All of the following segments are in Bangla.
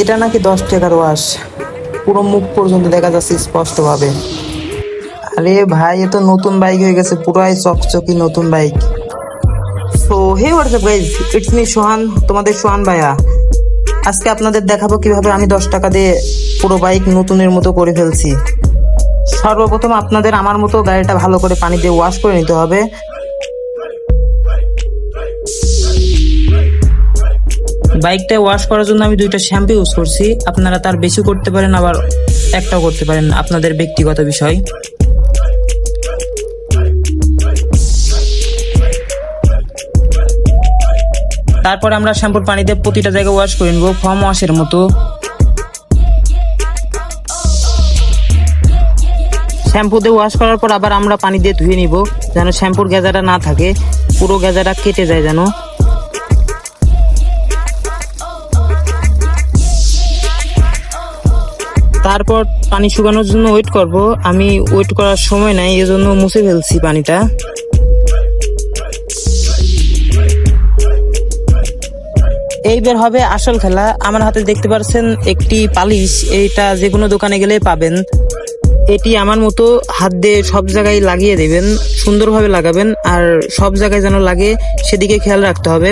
এটা নাকি দশ টাকার ওয়াশ পুরো মুখ পর্যন্ত দেখা যাচ্ছে স্পষ্টভাবে। আরে ভাই, এ তো নতুন বাইক হয়ে গেছে, পুরাই চকচকি নতুন bike so hey what's up guys it's me Sohan, তোমাদের সোহান ভাইয়া। আজকে আপনাদের দেখাবো কীভাবে আমি দশ টাকা দিয়ে পুরো বাইক নতুনের মতো করে ফেলছি। সর্বপ্রথম আপনাদের আমার মতো গাড়িটা ভালো করে পানি দিয়ে ওয়াশ করে নিতে হবে। বাইকটা ওয়াশ করার জন্য আমি দুইটা শ্যাম্পু ইউজ করছি। আপনারা তার বেশি করতে পারেন, আবার একটাও করতে পারেন। আপনাদের ব্যক্তিগত বিষয়। তারপর আমরা শ্যাম্পুর পানি দিয়ে প্রতিটা জায়গায় ওয়াশ করে নেব ফর্ম ওয়াশের মতো। শ্যাম্পু দিয়ে ওয়াশ করার পর আবার আমরা পানি দিয়ে ধুয়ে নিব, যেন শ্যাম্পুর গেজাটা না থাকে, পুরো গেজাটা কেটে যায় যেন। তারপর পানি শুকানোর জন্য ওয়েট করব। আমি ওয়েট করার সময় নাই, এজন্য মুছে ফেলছি পানিটা। এইবার হবে আসল খেলা। আমার হাতে দেখতে পাচ্ছেন একটি পালিশ। এইটা যে কোনো দোকানে গেলে পাবেন। এটি আমার মতো হাত দিয়ে সব জায়গায় লাগিয়ে দেবেন, সুন্দরভাবে লাগাবেন, আর সব জায়গায় যেন লাগে সেদিকে খেয়াল রাখতে হবে।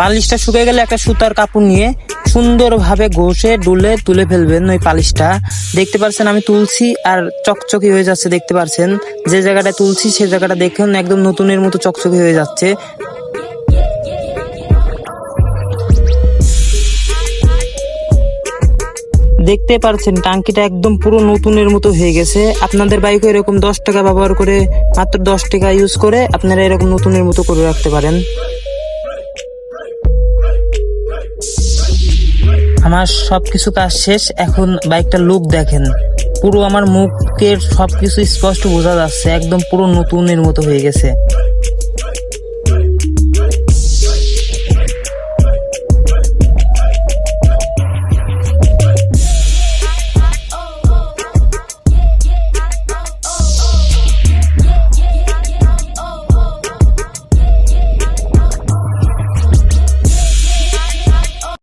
পালিশটা শুকিয়ে গেলে একটা সুতার কাপড় নিয়ে সুন্দরভাবে ঘষে, ডুলে, তুলে ফেলবেন ওই পালিশটা। দেখতে পাচ্ছেন আমি তুলছি আর চকচকি হয়ে যাচ্ছে, দেখতে পাচ্ছেন যে জায়গাটা তুলছি, সে জায়গাটা দেখুন, একদম নতুনের মতো চকচকি হয়ে যাচ্ছে। দেখতে পারছেন, টাঙ্কিটা একদম পুরো নতুনের মতো হয়ে গেছে। আপনাদের বাইকে এরকম দশ টাকা ব্যবহার করে, মাত্র দশ টাকা ইউজ করে আপনারা এরকম নতুনের মতো করে রাখতে পারেন। আমার সব কিছু কাজ শেষ, এখন বাইকটা লুক দেখেন। পুরো আমার মুখের সবকিছু স্পষ্ট বোঝা যাচ্ছে, একদম পুরো নতুনের মতো হয়ে গেছে।